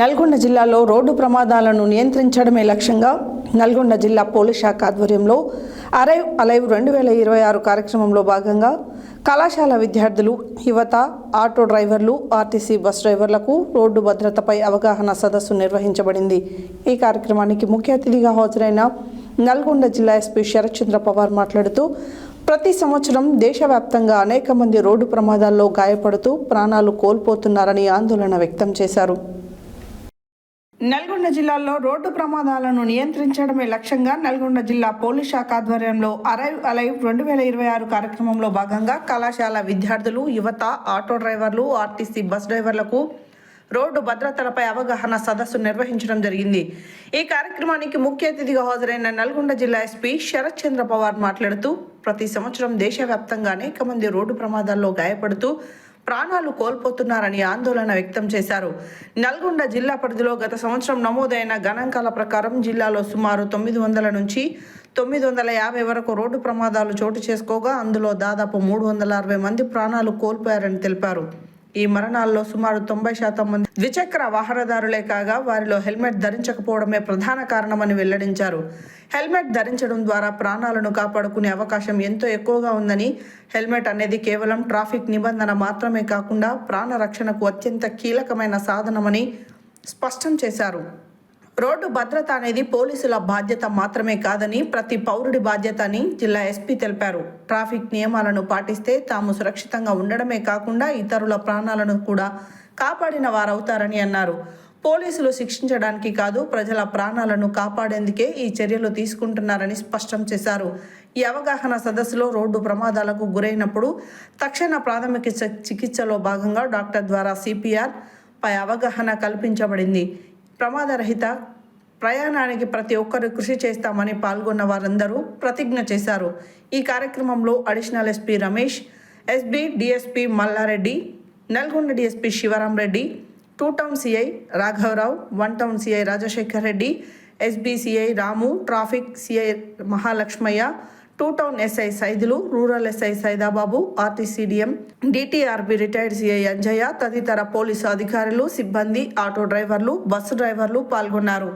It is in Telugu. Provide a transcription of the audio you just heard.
నల్గొండ జిల్లాలో రోడ్డు ప్రమాదాలను నియంత్రించడమే లక్ష్యంగా నల్గొండ జిల్లా పోలీస్ శాఖ ఆధ్వర్యంలో అరైవ్ అలైవ్ రెండు వేల ఇరవై ఆరు కార్యక్రమంలో భాగంగా కళాశాల విద్యార్థులు యువత ఆటో డ్రైవర్లు ఆర్టీసీ బస్ డ్రైవర్లకు రోడ్డు భద్రతపై అవగాహన సదస్సు నిర్వహించబడింది. ఈ కార్యక్రమానికి ముఖ్య అతిథిగా హాజరైన నల్గొండ జిల్లా ఎస్పీ శరత్చంద్ర పవార్ మాట్లాడుతూ ప్రతి సంవత్సరం దేశవ్యాప్తంగా అనేక మంది రోడ్డు ప్రమాదాల్లో గాయపడుతూ ప్రాణాలు కోల్పోతున్నారని ఆందోళన వ్యక్తం చేశారు. నల్గొండ జిల్లాలో రోడ్డు ప్రమాదాలను నియంత్రించడమే లక్ష్యంగా నల్గొండ జిల్లా పోలీస్ శాఖ ఆధ్వర్యంలో అరైవ్ అలైవ్ రెండు వేల ఇరవై ఆరు కార్యక్రమంలో భాగంగా కళాశాల విద్యార్థులు యువత ఆటో డ్రైవర్లు ఆర్టీసీ బస్ డ్రైవర్లకు రోడ్డు భద్రతలపై అవగాహన సదస్సు నిర్వహించడం జరిగింది. ఈ కార్యక్రమానికి ముఖ్య అతిథిగా హాజరైన నల్గొండ జిల్లా ఎస్పీ శరత్ చంద్ర పవార్ మాట్లాడుతూ ప్రతి సంవత్సరం దేశవ్యాప్తంగా అనేక మంది రోడ్డు ప్రమాదాల్లో గాయపడుతూ ప్రాణాలు కోల్పోతున్నారని ఆందోళన వ్యక్తం చేశారు. నల్గొండ జిల్లా పరిధిలో గత సంవత్సరం నమోదైన గణాంకాల ప్రకారం జిల్లాలో సుమారు తొమ్మిది వందల నుంచి తొమ్మిది వందల యాభై వరకు రోడ్డు ప్రమాదాలు చోటు చేసుకోగా అందులో దాదాపు మూడు వందల అరవై మంది ప్రాణాలు కోల్పోయారని తెలిపారు. ఈ మరణాల్లో సుమారు తొంభై శాతం మంది ద్విచక్ర వాహనదారులే కాగా వారిలో హెల్మెట్ ధరించకపోవడమే ప్రధాన కారణమని వెల్లడించారు. హెల్మెట్ ధరించడం ద్వారా ప్రాణాలను కాపాడుకునే అవకాశం ఎంతో ఎక్కువగా ఉందని హెల్మెట్ అనేది కేవలం ట్రాఫిక్ నిబంధన మాత్రమే కాకుండా ప్రాణ రక్షణకు అత్యంత కీలకమైన సాధనమని స్పష్టం చేశారు. రోడ్డు భద్రత అనేది పోలీసుల బాధ్యత మాత్రమే కాదని ప్రతి పౌరుడి బాధ్యత అని జిల్లా ఎస్పీ తెలిపారు. ట్రాఫిక్ నియమాలను పాటిస్తే తాము సురక్షితంగా ఉండడమే కాకుండా ఇతరుల ప్రాణాలను కూడా కాపాడిన వారవుతారని అన్నారు. పోలీసులు శిక్షించడానికి కాదు ప్రజల ప్రాణాలను కాపాడేందుకే ఈ చర్యలు తీసుకుంటున్నారని స్పష్టం చేశారు. ఈ అవగాహన సదస్సులో రోడ్డు ప్రమాదాలకు గురైనప్పుడు తక్షణ ప్రాథమిక చికిత్సలో భాగంగా డాక్టర్ ద్వారా సిపిఆర్ పై అవగాహన కల్పించబడింది. ప్రమాదరహిత ప్రయాణానికి ప్రతి ఒక్కరు కృషి చేస్తామని పాల్గొన్న వారందరూ ప్రతిజ్ఞ చేశారు. ఈ కార్యక్రమంలో additional SP Ramesh SB DSP Mallareddy Nalgonda DSP Sivaram Reddy two town CI రాఘవరావు one town CI Rajasekhar Reddy SB CI Ramu traffic CI Mahalakshmaiah two town SI Saidulu rural SI Saidababu RTC DM DTRB retired CI Anjaiah తదితర పోలీసు అధికారులు సిబ్బంది ఆటో డ్రైవర్లు బస్సు డ్రైవర్లు పాల్గొన్నారు.